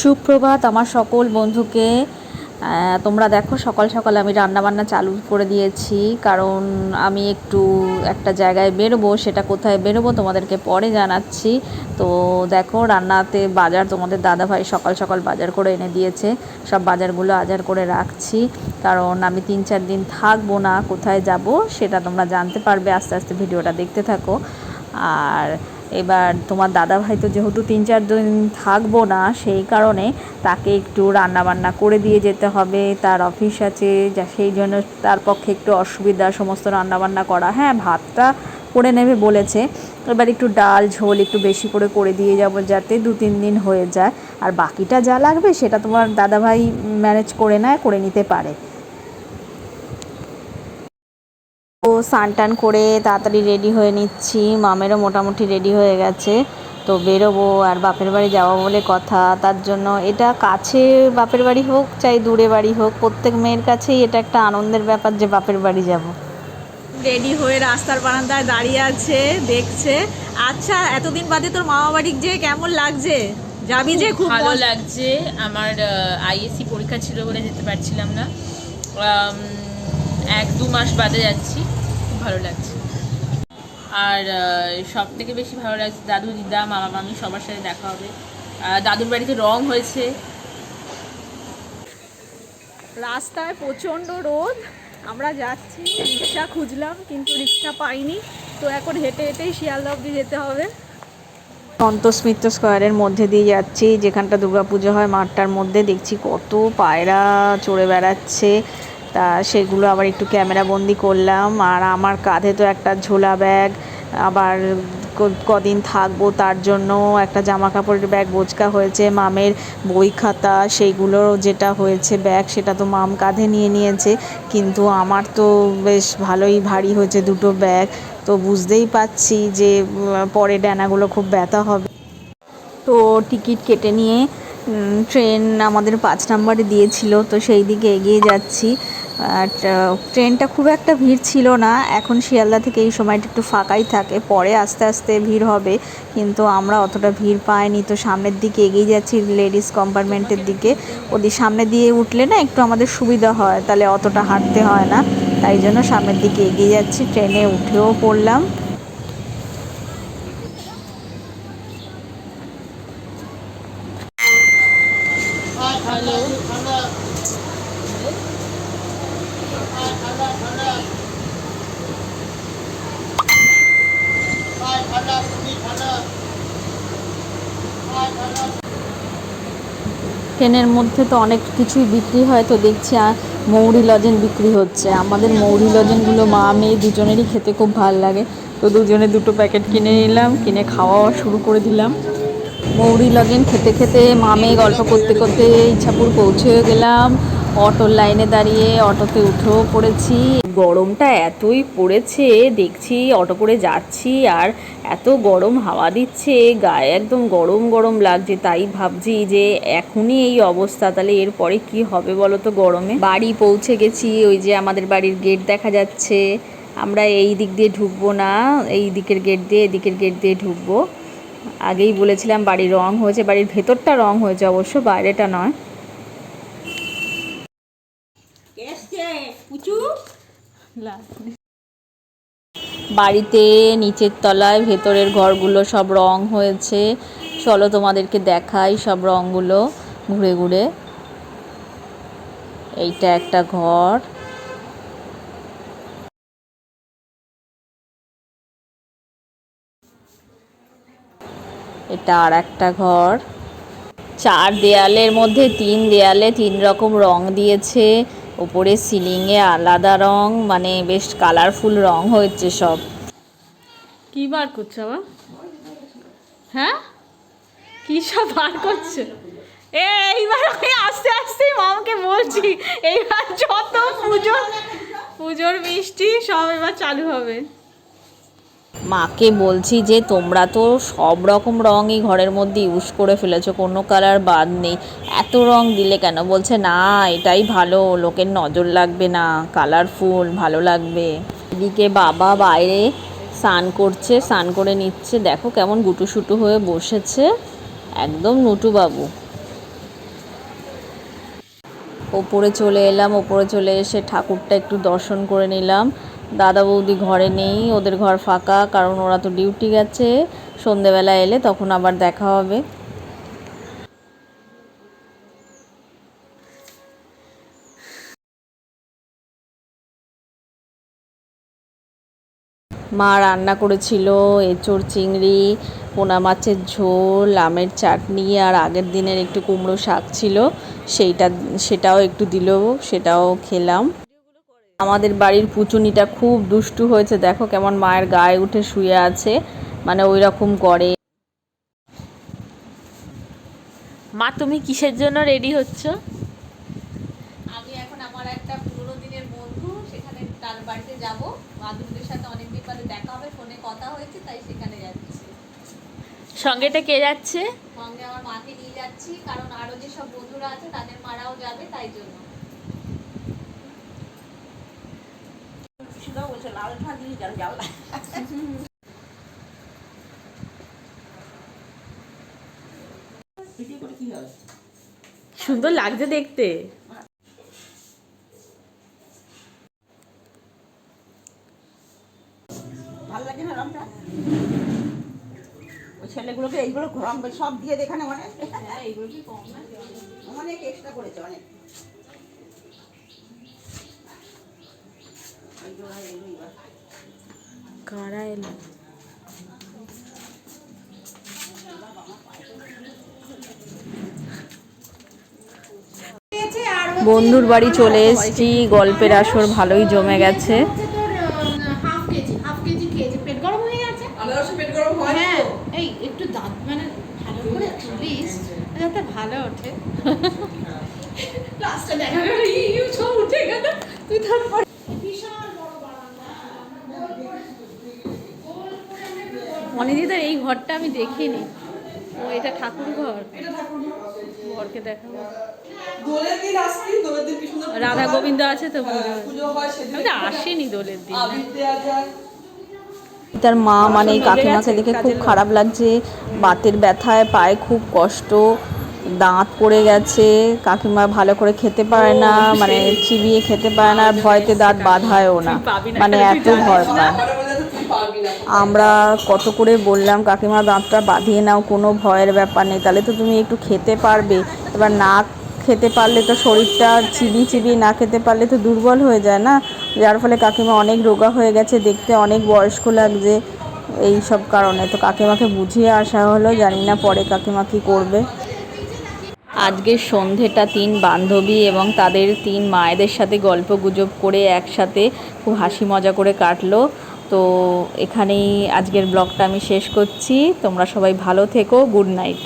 সুপ্রভাত আমার সকল বন্ধুকে। তোমরা দেখো সকাল সকাল আমি রান্না বান্না চালু করে দিয়েছি, কারণ আমি একটু একটা জায়গায় বেরোবো, সেটা কোথায় বেরোবো তোমাদেরকে পরে জানাচ্ছি। তো দেখো রান্নাতে বাজার তোমাদের দাদাভাই সকাল সকাল বাজার করে এনে দিয়েছে, সব বাজারগুলো আজার করে রাখছি, কারণ আমি তিন চার দিন থাকব না, কোথায় যাব সেটা তোমরা জানতে পারবে, আস্তে আস্তে ভিডিওটা দেখতে থাকো। আর এবার তোমার দাদা ভাই তো যেহেতু তিন, চার দিন থাকব না, সেই কারণে তাকে একটু রান্না বান্না করে দিয়ে যেতে হবে। তার অফিস আছে, যা সেই জন্য তার পক্ষে একটু অসুবিধা, সমস্ত রান্না বান্না করা। হ্যাঁ ভাতটা করে নেবে বলেছে। এবার একটু ডাল, ঝোল একটু বেশি করে করে দিয়ে যাব যাতে দু, তিন দিন হয়ে যায়। আর বাকিটা যা লাগবে সেটা তোমার দাদাভাই ম্যানেজ করে নেয়, করে নিতে পারে তো স্নান টান করে তাড়াতাড়ি রেডি হয়ে নিচ্ছি। মামেরও মোটামুটি রেডি হয়ে গেছে। তো বেরোবো আর বাপের বাড়ি যাওয়া বলে কথা। তার জন্য এটা কাছে বাপের বাড়ি হোক চাই দূরে বাড়ি হোক প্রত্যেক মেয়ের কাছেই এটা একটা আনন্দের ব্যাপার যে বাপের বাড়ি যাব। রেডি হয়ে রাস্তার বারান্দায় দাঁড়িয়ে আছে দেখছে। আচ্ছা এতদিন বাদে তোর মামা বাড়ি যে কেমন লাগছে? যাবি যে খুব ভালো লাগছে। আমার আইএসসি পরীক্ষা ছিল বলে যেতে পারছিলাম না। এক দু মাস বাদে যাচ্ছি। ভালো লাগছে। আর সব থেকে বেশি ভালো লাগছে দাদু, দিদা, মামা, মামি, সবার সাথে দেখা হবে। দাদুর বাড়িতে রং হয়েছে। রাস্তায় প্রচণ্ড রোদ। আমরা যাচ্ছি, রিক্সা খুঁজলাম, কিন্তু রিক্সা পাইনি। তো এখন হেঁটে হেঁটেই শিয়ালদা অব্দি যেতে হবে। সন্তোষ মিত্র স্কোয়ারের মধ্যে দিয়ে যাচ্ছি, যেখানটা দুর্গাপুজো হয় মাঠটার মধ্যে। দেখছি কত পায়রা চড়ে বেড়াচ্ছে। তা সেগুলো আবার একটু ক্যামেরা বন্দি করলাম। আর আমার কাঁধে তো একটা ঝোলা ব্যাগ, আবার কদিন থাকব তার জন্য একটা জামা কাপড়ের ব্যাগ বোচকা হয়েছে, মামের বই খাতা, সেইগুলো যেটা হয়েছে ব্যাগ সেটা তো মাম কাঁধে নিয়ে নিয়েছে। কিন্তু আমার তো বেশ ভালোই ভারী হয়েছে দুটো ব্যাগ, তো বুঝতেই পাচ্ছি যে পরে ডানাগুলো খুব ব্যথা হবে। তো টিকিট কেটে নিয়ে ট্রেন আমাদের পাঁচ নাম্বারে দিয়েছিল, তো সেই দিকে এগিয়ে যাচ্ছি। আর ট্রেনটা খুব একটা ভিড় ছিল না। এখন শিয়ালদা থেকে এই সময়টা একটু ফাঁকাই থাকে। পরে আস্তে আস্তে ভিড় হবে, কিন্তু আমরা অতটা ভিড় পাইনি। তো সামনের দিকে এগিয়ে যাচ্ছি লেডিস কম্পার্টমেন্টের দিকে। ওদের সামনে দিয়ে উঠলে না একটু আমাদের সুবিধা হয়, তাহলে অতটা হাঁটতে হয় না। তাই জন্য সামনের দিকে এগিয়ে যাচ্ছি, ট্রেনে উঠেও পড়লাম। ট্রেনের মধ্যে তো অনেক কিছুই বিক্রি হয়, তো দেখছি আর মৌরি লজেন বিক্রি হচ্ছে। আমাদের মৌরি লজেনগুলো মা, মেয়ে দুজনেরই খেতে খুব ভালো লাগে। তো দুজনে দুটো প্যাকেট কিনে নিলাম, কিনে খাওয়া শুরু করে দিলাম। মৌরি লজেন খেতে খেতে মা, মেয়ে গল্প করতে করতে ইচ্ছাপুর পৌঁছে গেলাম। অটোর লাইনে দাঁড়িয়ে অটোতে উঠেও পড়েছি। গরমটা এতই পড়েছে, দেখছি অটো করে যাচ্ছি আর এত গরম হাওয়া দিচ্ছে, গায়ে একদম গরম গরম লাগছে, তাই ভাবছি যে এখনই এই অবস্থা, তাহলে এরপরে কি হবে বলো তো গরমে? বাড়ি পৌঁছে গেছি, ওই যে আমাদের বাড়ির গেট দেখা যাচ্ছে। আমরা এই দিক দিয়ে ঢুকবো না, এই দিকের গেট দিয়ে এদিকের গেট দিয়ে ঢুকবো। আগেই বলেছিলাম বাড়ির রং হয়েছে, বাড়ির ভেতরটা রং হয়েছে, অবশ্য বাইরেটা নয়। বাড়িতে নিচের তলায় ভেতরের ঘরগুলো সব রং হয়েছে। চলো তোমাদেরকে দেখাই সব রংগুলো ঘুরে ঘুরে। এইটা একটা ঘর। এটা আর একটা ঘর। চার দেয়ালের মধ্যে তিন দেয়ালে তিন রকম রং দিয়েছে। ওপরে সিলিংয়ে আলাদা রং মানে বেশ কালারফুল রং হয়েছে সব। কি বার করছে আবার হ্যাঁ? কি সব বার করছে? এইবার আমি আস্তে আস্তে মামাকে বলছি, এইবার যত পুজোর পুজোর মিষ্টি সব এবার চালু হবে। মাকে বলছি যে, তোমরা তো সব রকম রঙই ঘরের মধ্যে ইউজ করে ফেলেছো, কোনো কালার বাদ নেই। এত রং দিলে কেন? বলছে, না, এটাই ভালো, লোকের নজর লাগবে না কালারফুল ভালো লাগবে। এদিকে বাবা বাইরে স্নান করছে, স্নান করে নিচ্ছে। দেখো কেমন গুটুসুটু হয়ে বসেছে, একদম নটু বাবু। ওপরে চলে এলাম, ওপরে চলে এসে ঠাকুরটা একটু দর্শন করে নিলাম। দাদা বৌদি ঘরে নেই, ওদের ঘর ফাঁকা, কারণ ওরা তো ডিউটি গেছে। সন্ধেবেলা এলে তখন আবার দেখা হবে। মা রান্না করেছিল, এঁচোড় চিংড়ি, পোনা মাছের ঝোল, আমের চাটনি, আর আগের দিনের একটু কুমড়ো শাক ছিল। সেইটা, সেটাও একটু দিল, সেটাও খেলাম। আমাদের বাড়ির পুচুনিটা খুব দুষ্টু হয়েছে। দেখো কেমন মায়ের গায়ে উঠে শুয়ে আছে। মানে ওই রকম করে। মা তুমি কিসের জন্য রেডি হচ্ছ? আমি এখন আমার একটা পুরোনো দিনের বন্ধু সেখানে তার বাড়িতে যাব। মাধুরীদের সাথে অনেকদিন পরে দেখা হবে ফোনে কথা হয়েছে তাই সেখানে যাচ্ছি। সঙ্গেটা কে যাচ্ছে? সঙ্গে আমার মাকে নিয়ে যাচ্ছি কারণ আরও যেসব বন্ধুরা আছে তাদের মারাও যাবে তাই জন্য। সুন্দর লাগছে দেখতে ভালো লাগে না রংটা ওই ছেলেগুলোকে এইগুলো রং সব দিয়ে দেখানে অনেক অনেক এক্সট্রা করেছে অনেক এইগুলো আর এইগুলোই বাস। কারা এলো? বন্ধুর বাড়ি চলে এসেছি গল্পের আসর ভালোই জমে গেছে। হাফ কেজি হাফ কেজি খেয়েছে পেট গরম হয়ে গেছে? হ্যাঁ এই একটু দাঁত মানে ভালো যাতে ভালো ওঠে। লাস্টে দেখা গেল ইউ সব উঠে গেল। তুই তারপর অনিদিদার এই ঘরটা আমি দেখিনি। ও এটা ঠাকুর ঘর। ঘরকে দেখাবো। দোলের দিন আসছি দোলের দিন কি সুন্দর রাধা গোবিন্দ আছে তো পুজো। হয় সেদিন আমি তো আসিনি দোলের দিন। তার মা মানে এই কাকিমাকে দেখে খুব খারাপ লাগছে। বাতের ব্যথায় পায়ে খুব কষ্ট। দাঁত পড়ে গেছে। কাকিমা ভালো করে খেতে পারে না। মানে চিবিয়ে খেতে পারে না। আর ভয়তে দাঁত বাঁধায়ও না। মানে এত ভয় পায়। আমরা কত করে বললাম, কাকিমা, দাঁতটা বাঁধিয়ে নাও, কোনো ভয়ের ব্যাপার নেই, তাহলে তো তুমি একটু খেতে পারবে। এবার না খেতে পারলে তো শরীরটা চিবিয়ে চিবিয়ে না খেতে পারলে তো দুর্বল হয়ে যায় না? যার ফলে কাকিমা অনেক রোগা হয়ে গেছে, দেখতে অনেক বয়স্ক লাগছে এই সব কারণে। তো কাকিমাকে বুঝিয়ে আসা হলো, জানি না পরে কাকিমা কী করবে। আজকের সন্ধেটা তিন বান্ধবী এবং তাদের তিন মায়েদের সাথে গল্প গুজব করে একসাথে খুব হাসি মজা করে কাটলো। তো এখানেই আজকের ব্লগটা আমি শেষ করছি। তোমরা সবাই ভালো থেকো গুড নাইট।